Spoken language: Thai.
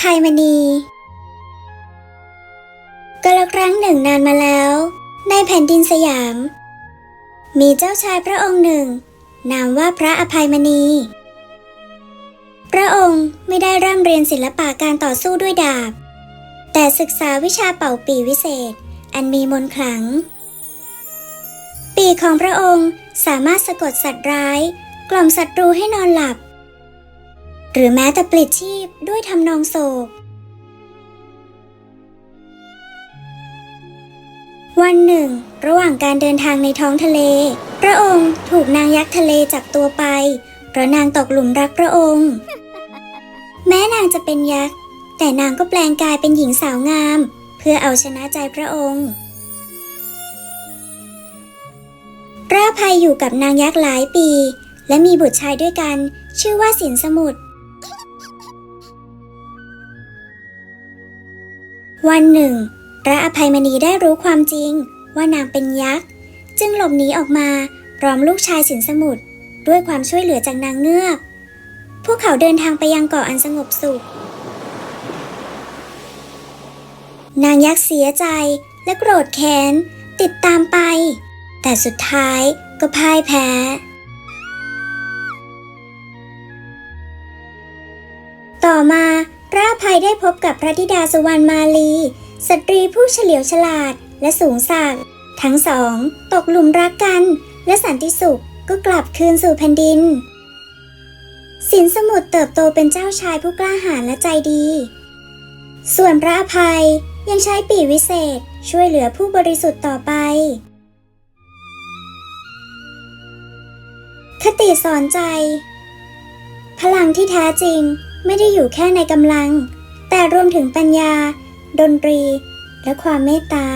ภัยมณีกาลครั้งหนึ่งนานมาแล้ว ในแผ่นดินสยาม มีเจ้าชายพระองค์หนึ่ง นามว่าพระอภัยมณี พระองค์ไม่ได้ร่ำเรียนศิลปะการต่อสู้ด้วยดาบ แต่ศึกษาวิชาเป่าปีวิเศษ อันมีมนต์ขลัง ปีของพระองค์สามารถสะกดสัตว์ร้าย กล่อมศัตรูให้นอนหลับ หรือแม้แต่ปลิดชีพด้วยทำนองโศก วันหนึ่ง ระหว่างการเดินทางในท้องทะเล พระองค์ถูกนางยักษ์ทะเลจับตัวไปเพราะนางตกหลุมรักพระองค์ แม้นางจะเป็นยักษ์ แต่นางก็แปลงกายเป็นหญิงสาวงาม เพื่อเอาชนะใจพระองค์พระอภัยอยู่กับนางยักษ์หลายปี และมีบุตรชายด้วยกัน ชื่อว่าสินสมุทร วันหนึ่ง พระอภัยมณีได้รู้ความจริงว่านางเป็นยักษ์ จึงหลบหนีออกมาพร้อมลูกชายสินสมุทรด้วยความช่วยเหลือจากนางเงือก พวกเขาเดินทางไปยังเกาะอันสงบสุข นางยักษ์เสียใจและโกรธแค้น ติดตามไป แต่สุดท้ายก็พ่ายแพ้ต่อมา พระภัยได้พบกับพระธิดาสุวรรณมาลี สตรีผู้เฉลียวฉลาดและสูงสักทั้งสอง ตกหลุมรักกัน และสันติสุขก็กลับคืนสู่แผ่นดิน สินสมุทรเติบโตเป็นเจ้าชายผู้กล้าหาญและใจดี ส่วนพระอภัยยังใช้ปีวิเศษช่วยเหลือผู้บริสุทธิ์ต่อไป คติสอนใจ พลังที่แท้จริง ไม่ได้อยู่แค่ในกำลัง แต่รวมถึงปัญญา ดนตรี และความเมตตา